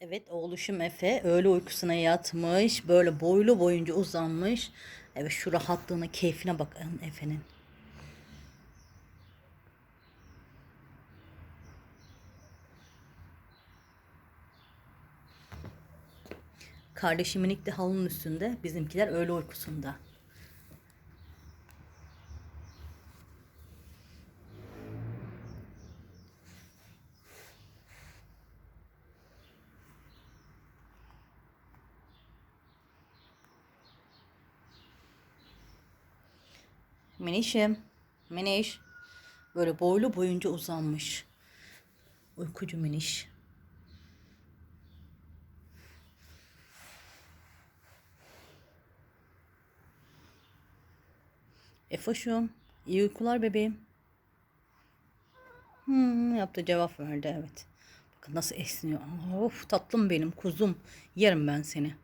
Evet oğluşum Efe öğle uykusuna yatmış. Böyle boylu boyunca uzanmış. Evet şu rahatlığına keyfine bakın Efe'nin. Kardeşim minik halının üstünde. Bizimkiler öğle uykusunda. Minişim. Miniş. Böyle boylu boyunca uzanmış. Uykucu miniş. Efoşum. iyi uykular bebeğim. Hmm, yaptı cevap verdi evet. Bakın nasıl esniyor. Of tatlım benim kuzum. Yerim ben seni.